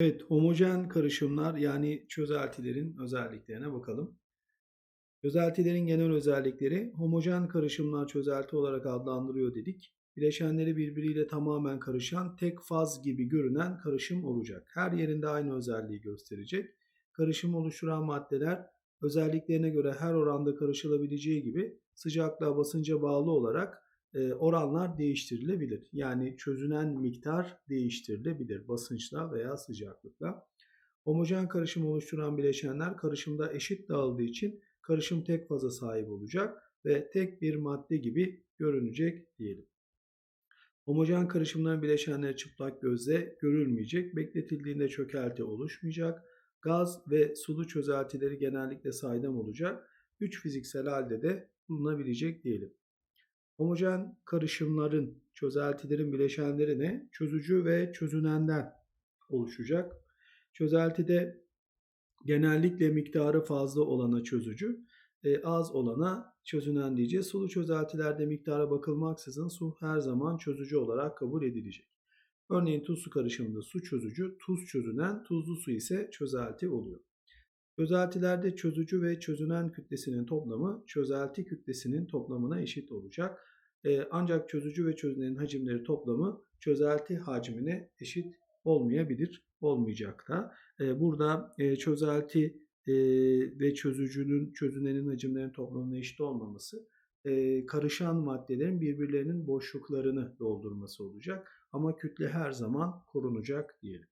Evet, homojen karışımlar yani çözeltilerin özelliklerine bakalım. Çözeltilerin genel özellikleri homojen karışımlar çözelti olarak adlandırıyor dedik. Bileşenleri birbiriyle tamamen karışan tek faz gibi görünen karışım olacak. Her yerinde aynı özelliği gösterecek. Karışım oluşturan maddeler özelliklerine göre her oranda karışılabileceği gibi sıcaklığa basınca bağlı olarak oranlar değiştirilebilir. Yani çözünen miktar değiştirilebilir basınçla veya sıcaklıkla. Homojen karışım oluşturan bileşenler karışımda eşit dağıldığı için karışım tek faza sahip olacak ve tek bir madde gibi görünecek diyelim. Homojen karışımların bileşenleri çıplak gözle görülmeyecek, bekletildiğinde çökelti oluşmayacak. Gaz ve sulu çözeltileri genellikle saydam olacak. Üç fiziksel halde de bulunabilecek diyelim. Homojen karışımların, çözeltilerin bileşenleri ne? Çözücü ve çözünenden oluşacak. Çözeltide genellikle miktarı fazla olana çözücü, e, az olana çözünen diyeceğiz. Sulu çözeltilerde miktara bakılmaksızın su her zaman çözücü olarak kabul edilecek. Örneğin tuz su karışımında su çözücü, tuz çözünen, tuzlu su ise çözelti oluyor. Çözeltilerde çözücü ve çözünen kütlesinin toplamı çözelti kütlesinin toplamına eşit olacak. Ee, ancak çözücü ve çözünenin hacimleri toplamı çözelti hacmine eşit olmayabilir, olmayacak da. Ee, burada e, çözelti e, ve çözücünün, çözünenin hacimlerinin toplamına eşit olmaması e, karışan maddelerin birbirlerinin boşluklarını doldurması olacak. Ama kütle her zaman korunacak diyelim.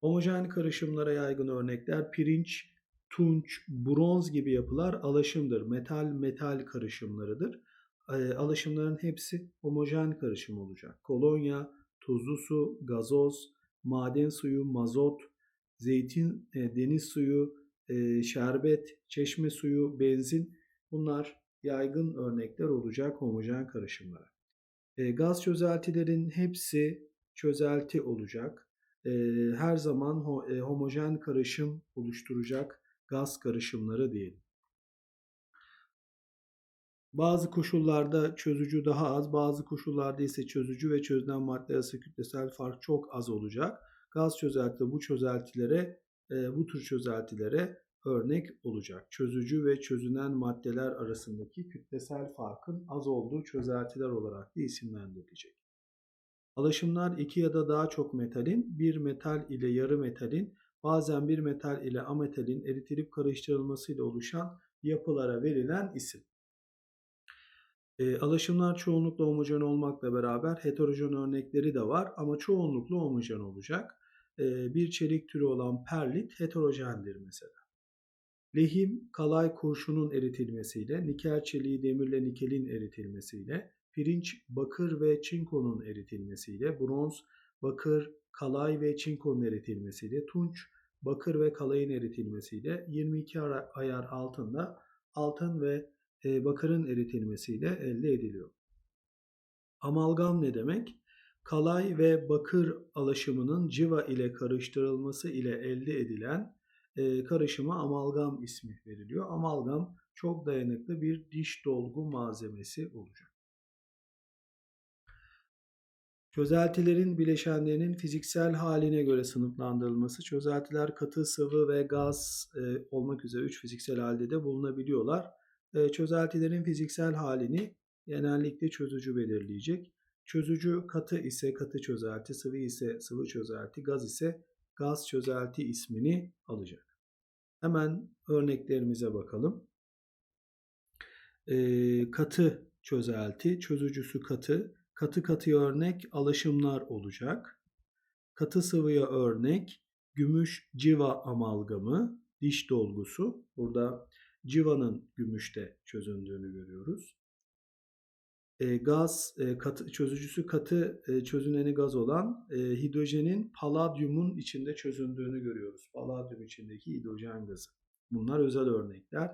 Homojen karışımlara yaygın örnekler pirinç, tunç, bronz gibi yapılar alaşımdır. Metal metal karışımlarıdır. E, alaşımların hepsi homojen karışım olacak. Kolonya, tuzlu su, gazoz, maden suyu, mazot, zeytin, e, deniz suyu, e, şerbet, çeşme suyu, benzin bunlar yaygın örnekler olacak homojen karışımlara. E, gaz çözeltilerin hepsi çözelti olacak her zaman homojen karışım oluşturacak gaz karışımları diyelim. Bazı koşullarda çözücü daha az, bazı koşullarda ise çözücü ve çözünen madde arası kütlesel fark çok az olacak. Gaz çözelti bu çözeltilere, bu tür çözeltilere örnek olacak. Çözücü ve çözünen maddeler arasındaki kütlesel farkın az olduğu çözeltiler olarak da isimlendirilecek. Alaşımlar iki ya da daha çok metalin, bir metal ile yarı metalin, bazen bir metal ile ametalin eritilip karıştırılmasıyla oluşan yapılara verilen isim. E, alaşımlar çoğunlukla homojen olmakla beraber heterojen örnekleri de var ama çoğunlukla homojen olacak. E, bir çelik türü olan perlit heterojendir mesela. Lehim, kalay kurşunun eritilmesiyle, nikel çeliği demirle nikelin eritilmesiyle, pirinç, bakır ve çinkonun eritilmesiyle, bronz, bakır, kalay ve çinkonun eritilmesiyle, tunç, bakır ve kalayın eritilmesiyle, 22 ayar altında altın ve bakırın eritilmesiyle elde ediliyor. Amalgam ne demek? Kalay ve bakır alaşımının civa ile karıştırılması ile elde edilen e, karışıma amalgam ismi veriliyor. Amalgam çok dayanıklı bir diş dolgu malzemesi olacak. Çözeltilerin bileşenlerinin fiziksel haline göre sınıflandırılması, çözeltiler katı, sıvı ve gaz e, olmak üzere üç fiziksel halde de bulunabiliyorlar. E, çözeltilerin fiziksel halini genellikle çözücü belirleyecek. Çözücü katı ise katı çözelti, sıvı ise sıvı çözelti, gaz ise gaz çözelti ismini alacak. Hemen örneklerimize bakalım. E, katı çözelti, çözücüsü katı, Katı katıya örnek alaşımlar olacak. Katı sıvıya örnek gümüş civa amalgamı, diş dolgusu. Burada civanın gümüşte çözündüğünü görüyoruz. E, gaz e, katı, çözücüsü katı e, çözüneni gaz olan e, hidrojenin paladyumun içinde çözündüğünü görüyoruz. Paladyum içindeki hidrojen gazı. Bunlar özel örnekler.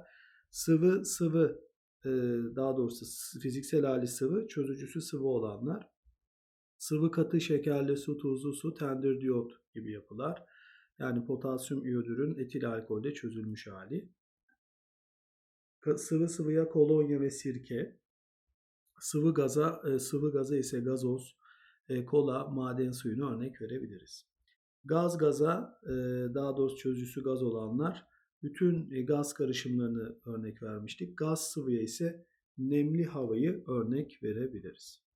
Sıvı sıvı daha doğrusu fiziksel hali sıvı, çözücüsü sıvı olanlar. Sıvı katı, şekerli su, tuzlu su, tendir diyot gibi yapılar. Yani potasyum iyodürün etil alkolde çözülmüş hali. Sıvı sıvıya kolonya ve sirke. Sıvı gaza, sıvı gaza ise gazoz, kola, maden suyunu örnek verebiliriz. Gaz gaza, e, daha doğrusu çözücüsü gaz olanlar bütün e, gaz karışımlarını örnek vermiştik. Gaz sıvıya ise nemli havayı örnek verebiliriz.